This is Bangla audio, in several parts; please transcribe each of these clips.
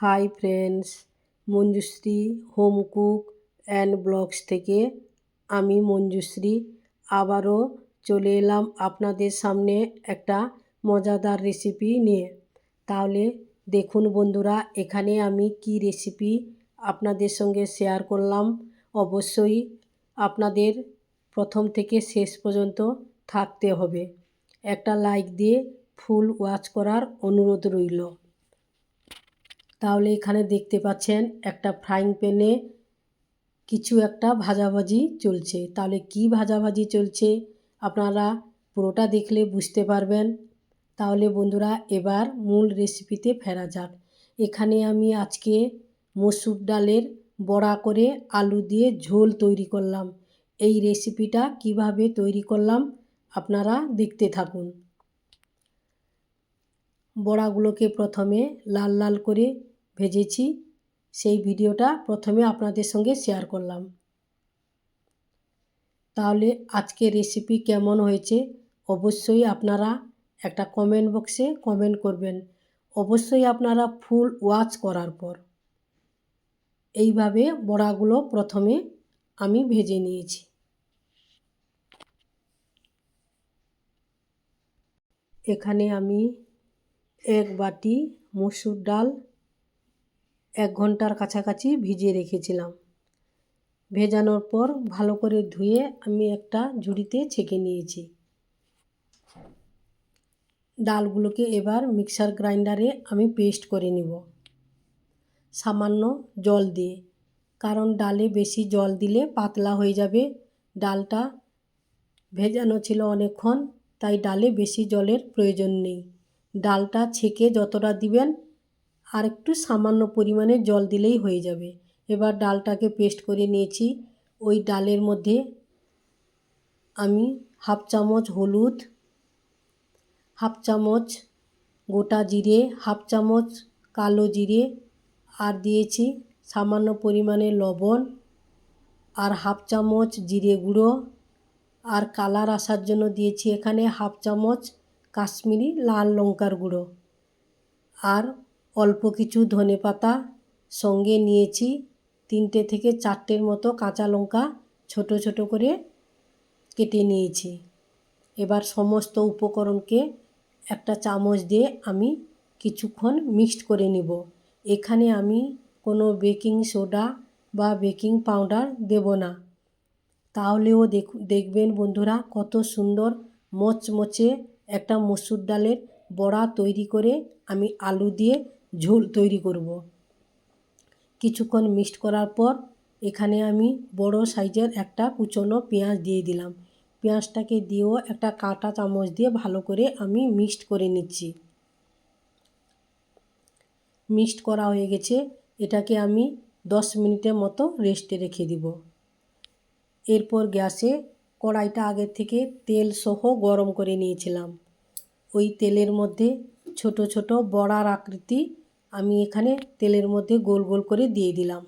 Hi friends, Manjushree, home cook and blogs থেকে আমি মঞ্জুশ্রী। আবারও চলে এলাম আপনাদের সামনে একটা মজাদার রেসিপি নিয়ে। তাহলে দেখুন বন্ধুরা, এখানে আমি কি রেসিপি আপনাদের সঙ্গে শেয়ার করলাম। অবশ্যই আপনাদের প্রথম থেকে শেষ পর্যন্ত থাকতে হবে। একটা লাইক দিয়ে ফুল ওয়াচ করার অনুরোধ রইল। তাহলে এখানে দেখতে পাচ্ছেন একটা ফ্রাইং প্যানে কিছু একটা ভাজাভাজি চলছে। তাহলে কি ভাজাভাজি চলছে আপনারা পুরোটা দেখলে বুঝতে পারবেন। তাহলে বন্ধুরা এবার মূল রেসিপিতে ফেরা যাক। এখানে আমি আজকে মসুর ডালের বড়া করে আলু দিয়ে ঝোল তৈরি করলাম। এই রেসিপিটা কীভাবে তৈরি করলাম আপনারা দেখতে থাকুন। বড়াগুলোকে প্রথমে লাল লাল করে ভেজেছি। সেই ভিডিওটা প্রথমে আপনাদের সঙ্গে শেয়ার করলাম। তাহলে আজকে রেসিপি কেমন হয়েছে অবশ্যই আপনারা একটা কমেন্ট বক্সে কমেন্ট করবেন। অবশ্যই আপনারা ফুল ওয়াচ করার পর। এইভাবে বড়াগুলো প্রথমে আমি ভেজে নিয়েছি। এখানে আমি এক বাটি মসুর ডাল এক ঘণ্টার কাছাকাছি ভিজিয়ে রেখেছিলাম। ভেজানোর পর ভালো করে ধুয়ে আমি একটা ঝুড়িতে ছেঁকে নিয়েছি। ডালগুলোকে এবার মিক্সার গ্রাইন্ডারে আমি পেস্ট করে নিব। সামান্য জল দিয়ে, কারণ ডালে বেশি জল দিলে পাতলা হয়ে যাবে। ডালটা ভেজানো ছিল অনেকক্ষণ, তাই ডালে বেশি জলের প্রয়োজন নেই। ডালটা ছেঁকে যতটা দিবেন আর একটু সামান্য পরিমাণে জল দিলেই হয়ে যাবে। এবার ডালটাকে পেস্ট করে নিয়েছি। ওই ডালের মধ্যে আমি হাফ চামচ হলুদ, হাফ চামচ গোটা জিরে, হাফ চামচ কালো জিরে আর দিয়েছি সামান্য পরিমাণে লবণ আর হাফ চামচ জিরে গুঁড়ো আর কালার আসার জন্য দিয়েছি এখানে হাফ চামচ কাশ্মীরি লাল লঙ্কার গুঁড়ো আর অল্প কিছু ধনে পাতা সঙ্গে নিয়েছি। তিনটে থেকে চারটের মতো কাঁচা লঙ্কা ছোট ছোট করে কেটে নিয়েছি। এবার সমস্ত উপকরণকে একটা চামচ দিয়ে আমি কিছুক্ষণ মিক্সড করে নিব। এখানে আমি কোনো বেকিং সোডা বা বেকিং পাউডার দেব না। তাহলেও দেখ, দেখবেন বন্ধুরা কত সুন্দর মচমচে একটা মসুর ডালের বড়া তৈরি করে আমি আলু দিয়ে ঝোল তৈরি করব। কিছুক্ষণ মিক্সড করার পর এখানে আমি বড় সাইজের একটা কুচনো পেঁয়াজ দিয়ে দিলাম। পেঁয়াজটাকে দিয়েও একটা কাঁটা চামচ দিয়ে ভালো করে আমি মিক্সড করে নিচ্ছি। মিক্সড করা হয়ে গেছে। এটাকে আমি দশ মিনিটের মতো রেস্টে রেখে দিব। এরপর গ্যাসে কড়াইটা আগের থেকে তেল সহ গরম করে নিয়েছিলাম। ওই তেলের মধ্যে ছোট ছোট বড়ার আকৃতি আমি এখানে তেলের মধ্যে গোল গোল করে দিয়ে দিলাম।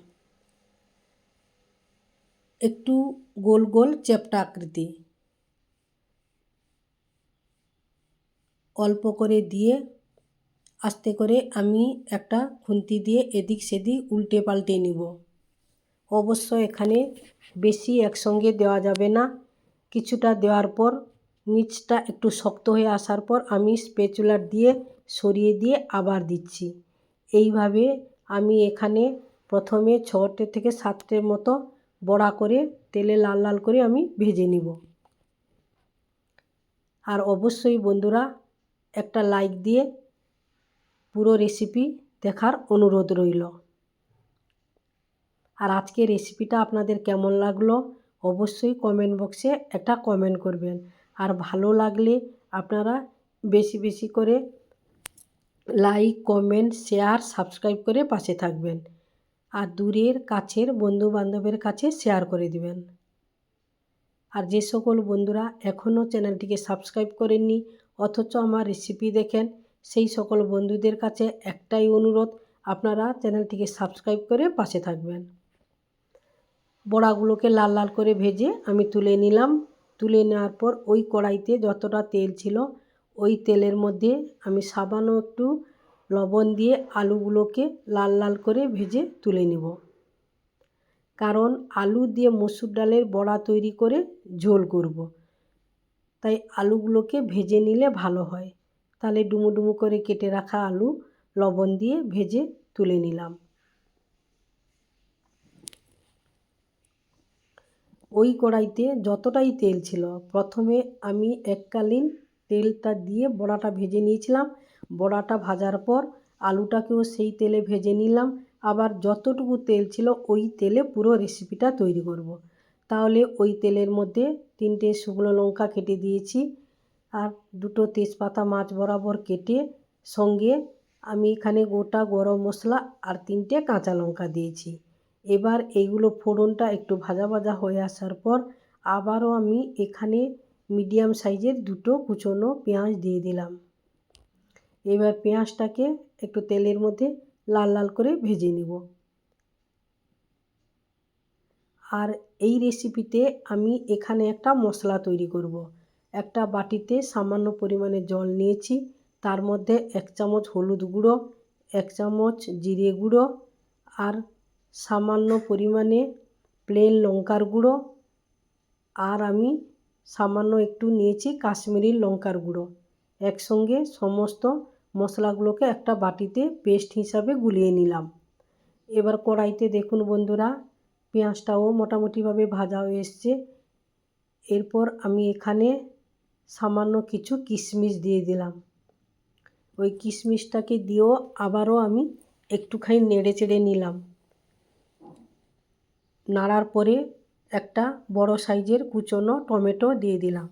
একটু গোল গোল চ্যাপটা আকৃতি। অল্প করে দিয়ে আস্তে করে আমি একটা খুন্তি দিয়ে এদিক সেদিক উল্টে পাল্টে নিব। অবশ্য এখানে বেশি একসঙ্গে দেওয়া যাবে না। কিছুটা দেওয়ার পর, নিচটা একটু শক্ত হয়ে আসার পর আমি স্পেচুলার দিয়ে সরিয়ে দিয়ে আবার দিচ্ছি। এইভাবে আমি এখানে প্রথমে ছটে থেকে সাতটের মতো বড়া করে তেলে লাল লাল করে আমি ভেজে নিব। আর অবশ্যই বন্ধুরা একটা লাইক দিয়ে পুরো রেসিপি দেখার অনুরোধ রইল। আর আজকে রেসিপিটা আপনাদের কেমন লাগল অবশ্যই কমেন্ট বক্সে একটা কমেন্ট করবেন। আর ভালো লাগলে আপনারা বেশি বেশি করে লাইক, কমেন্ট, শেয়ার, সাবস্ক্রাইব করে পাশে থাকবেন। আর দূরের, কাছের বন্ধু বান্ধবের কাছে শেয়ার করে দিবেন। আর যে সকল বন্ধুরা এখনও চ্যানেলটিকে সাবস্ক্রাইব করেননি, অথচ আমার রেসিপি দেখেন, সেই সকল বন্ধুদের কাছে একটাই অনুরোধ, আপনারা চ্যানেলটিকে সাবস্ক্রাইব করে পাশে থাকবেন। বড়াগুলোকে লাল লাল করে ভেজে আমি তুলে নিলাম। তুলে নেওয়ার পর ওই কড়াইতে যতটা তেল ছিল ওই তেলের মধ্যে আমি সাবানও একটু লবণ দিয়ে আলুগুলোকে লাল লাল করে ভেজে তুলে নিব। কারণ আলু দিয়ে মসুর ডালের বড়া তৈরি করে ঝোল করব। তাই আলুগুলোকে ভেজে নিলে ভালো হয়। তাহলে ডুমো ডুমো করে কেটে রাখা আলু লবণ দিয়ে ভেজে তুলে নিলাম। ওই কড়াইতে যতটাই তেল ছিল, প্রথমে আমি এককালীন তেলটা দিয়ে বড়াটা ভেজে নিয়েছিলাম। বড়াটা ভাজার পর আলুটাকেও সেই তেলে ভেজে নিলাম। আবার যতটুকু তেল ছিল ওই তেলে পুরো রেসিপিটা তৈরি করব। তাহলে ওই তেলের মধ্যে তিনটে শুকনো লঙ্কা কেটে দিয়েছি আর দুটো তেজপাতা মাছ বরাবর কেটে সঙ্গে আমি এখানে গোটা গরম মশলা আর তিনটে কাঁচা লঙ্কা দিয়েছি। এবার এইগুলো ফোড়নটা একটু ভাজা ভাজা হয়ে আসার পর আবারও আমি এখানে মিডিয়াম সাইজের দুটো কুচনো পেঁয়াজ দিয়ে দিলাম। এবার পেঁয়াজটাকে একটু তেলের মধ্যে লাল লাল করে ভেজে নিব। আর এই রেসিপিতে আমি এখানে একটা মশলা তৈরি করব। একটা বাটিতে সামান্য পরিমাণে জল নিয়েছি, তার মধ্যে এক চামচ হলুদ গুঁড়ো, এক চামচ জিরে গুঁড়ো আর সামান্য পরিমাণে প্লেন লঙ্কার গুঁড়ো। আর আমি সামান্য একটু নিয়েছি কাশ্মীরি লঙ্কার গুঁড়ো। একসঙ্গে সমস্ত মশলাগুলোকে একটা বাটিতে পেস্ট হিসাবে গুলিয়ে নিলাম। এবার কড়াইতে দেখুন বন্ধুরা, পেঁয়াজটাও মোটামুটিভাবে ভাজা হয়ে এসছে। এরপর আমি এখানে সামান্য কিছু কিশমিশ দিয়ে দিলাম। ওই কিশমিশটাকে দিয়েও আবারও আমি একটুখানি নেড়ে চেড়ে নিলাম। নাড়ার পরে একটা বড় সাইজের কুচনো টমেটো দিয়ে দিলাম।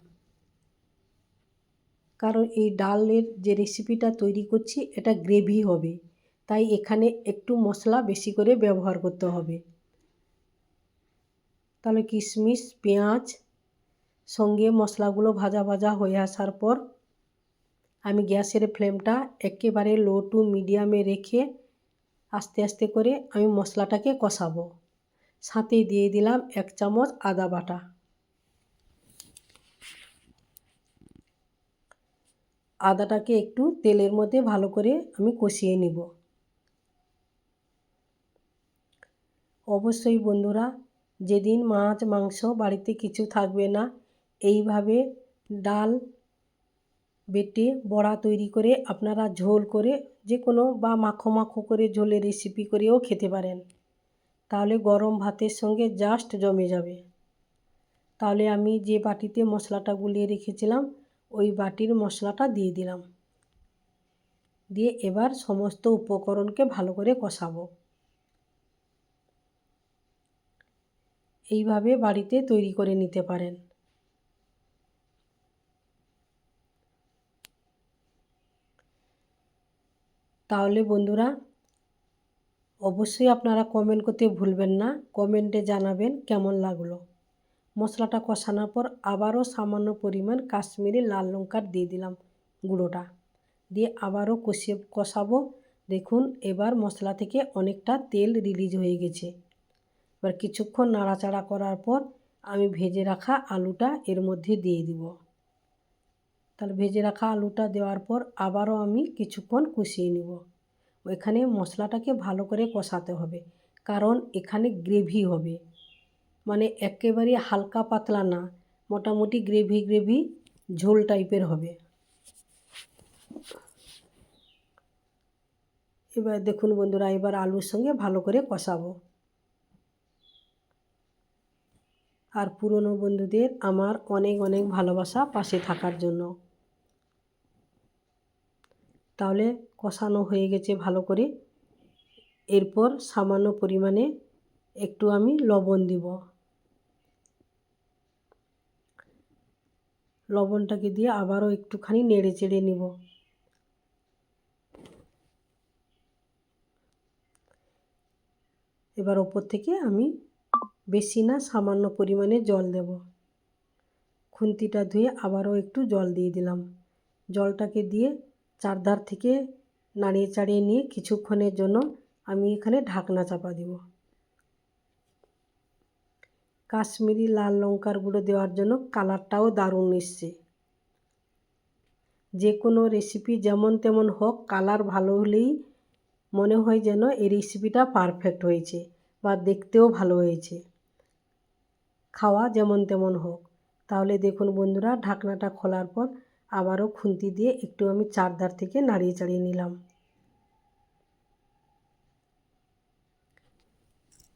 কারণ এই ডালের যে রেসিপিটা তৈরি করছি, এটা গ্রেভি হবে। তাই এখানে একটু মশলা বেশি করে ব্যবহার করতে হবে। তাহলে কিশমিশ, পেঁয়াজ সঙ্গে মশলাগুলো ভাজা ভাজা হয়ে আসার পর আমি গ্যাসের ফ্লেমটা একেবারে লো টু মিডিয়ামে রেখে আস্তে আস্তে করে আমি মশলাটাকে কষাবো। সাথে দিয়ে দিলাম এক চামচ আদা বাটা। আদাটাকে একটু তেলের মধ্যে ভালো করে আমি কষিয়ে নিব। অবশ্যই বন্ধুরা, যেদিন মাছ, মাংস বাড়িতে কিছু থাকবে না, এইভাবে ডাল বেটে বড়া তৈরি করে আপনারা ঝোল করে যে কোনো বা মাখো মাখো করে ঝোলের রেসিপি করেও খেতে পারেন। তাহলে গরম ভাতের সঙ্গে জাস্ট জমে যাবে। তাহলে আমি যে বাটিতে মশলাটা গুলিয়ে রেখেছিলাম, ওই বাটির মশলাটা দিয়ে দিলাম। দিয়ে এবার সমস্ত উপকরণকে ভালো করে কষাবো। এইভাবে বাড়িতে তৈরি করে নিতে পারেন। তাহলে বন্ধুরা অবশ্যই আপনারা কমেন্ট করতে ভুলবেন না। কমেন্টে জানাবেন কেমন লাগল। মশলাটা কষানোর পর আবারও সামান্য পরিমাণ কাশ্মীরি লাল লঙ্কার দিয়ে দিলাম গুঁড়োটা। দিয়ে আবারও কষিয়ে, কষাবো। দেখুন, এবার মশলা থেকে অনেকটা তেল রিলিজ হয়ে গেছে। এবার কিছুক্ষণ নাড়াচাড়া করার পর আমি ভেজে রাখা আলুটা এর মধ্যে দিয়ে দিব। তাহলে ভেজে রাখা আলুটা দেওয়ার পর আবারও আমি কিছুক্ষণ কষিয়ে নিব। ওইখানে মশলাটাকে ভালো করে কষাতে হবে। কারণ এখানে গ্রেভি হবে। মানে একেবারে হালকা পাতলা না, মোটামুটি গ্রেভি গ্রেভি ঝোল টাইপের হবে। এবার দেখুন বন্ধুরা, এবার আলুর সঙ্গে ভালো করে কষাবো। আর পুরনো বন্ধুদের আমার অনেক অনেক ভালোবাসা পাশে থাকার জন্য। তাহলে কষানো হয়ে গেছে ভালো করে। এরপর সামান্য পরিমাণে একটু আমি লবণ দিব। লবণটাকে দিয়ে আবারও একটুখানি নেড়ে চেড়ে নিব। এবার ওপর থেকে আমি বেশি না সামান্য পরিমাণে জল দেব। খুন্তিটা ধুয়ে আবারও একটু জল দিয়ে দিলাম। জলটাকে দিয়ে চারধার থেকে নাড়িয়ে চাড়িয়ে নিয়ে কিছুক্ষণের জন্য আমি এখানে ঢাকনা চাপা দেব। কাশ্মীরি লাল লঙ্কার গুঁড়ো দেওয়ার জন্য কালারটাও দারুণ এসছে। যে কোনো রেসিপি যেমন তেমন হোক, কালার ভালো হলেই মনে হয় যেন এই রেসিপিটা পারফেক্ট হয়েছে বা দেখতেও ভালো হয়েছে। খাওয়া যেমন তেমন হোক। তাহলে দেখুন বন্ধুরা, ঢাকনাটা খোলার পর আবারও খুন্তি দিয়ে একটু আমি চারধার থেকে নাড়িয়ে চাড়িয়ে নিলাম।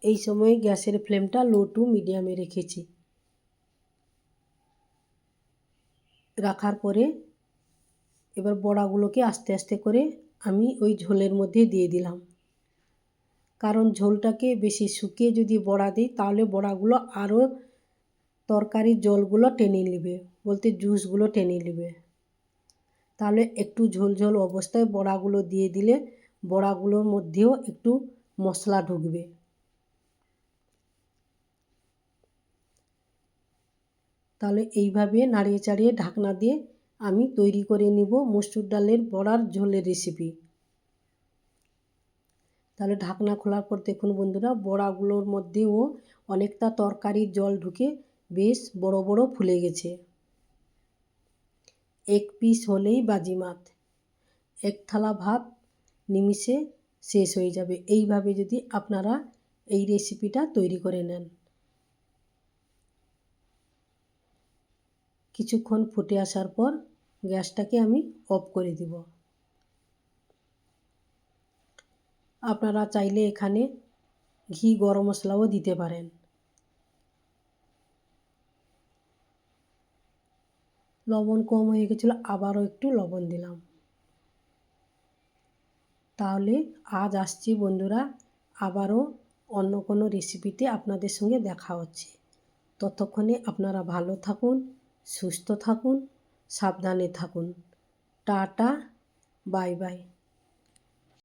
এই সময় গ্যাসের ফ্লেমটা লো টু মিডিয়ামে রেখেছি। রাখার পরে এবার বড়াগুলোকে আস্তে আস্তে করে আমি ওই ঝোলের মধ্যে দিয়ে দিলাম। কারণ ঝোলটাকে বেশি শুকিয়ে যদি বড়া দিই, তাহলে বড়াগুলো আরও তরকারির জলগুলো টেনে নেবে, বলতে জুসগুলো টেনে নেবে। তাহলে একটু ঝোল ঝোল অবস্থায় বড়াগুলো দিয়ে দিলে বড়াগুলোর মধ্যেও একটু মশলা ঢুকবে। তাহলে এইভাবে নাড়িয়ে চাড়িয়ে ঢাকনা দিয়ে আমি তৈরি করে নিব মসুর ডালের বড়ার ঝোলের রেসিপি তাহলে ঢাকনা খোলার পর দেখুন বন্ধুরা, বড়াগুলোর মধ্যেও অনেকটা তরকারির জল ঢুকে বেশ বড় বড় ফুলে গেছে। এক পিস হলেই বাজিমাত। এক থালা ভাত নিমিষে শেষ হয়ে যাবে। এইভাবে যদি আপনারা এই রেসিপিটা তৈরি করে নেন। কিছুক্ষণ ফুটে আসার পর গ্যাসটাকে আমি অফ করে দিব। আপনারা চাইলে এখানে ঘি, গরম মশলাও দিতে পারেন। লবণ কম হয়ে গেছিল, আবারও একটু লবণ দিলাম। তাহলে আজ আসছি বন্ধুরা, আবারও অন্য কোনো রেসিপিতে আপনাদের সঙ্গে দেখা হচ্ছে। ততক্ষণে আপনারা ভালো থাকুন, সুস্থ থাকুন, সাবধানে থাকুন। Tata, bye bye.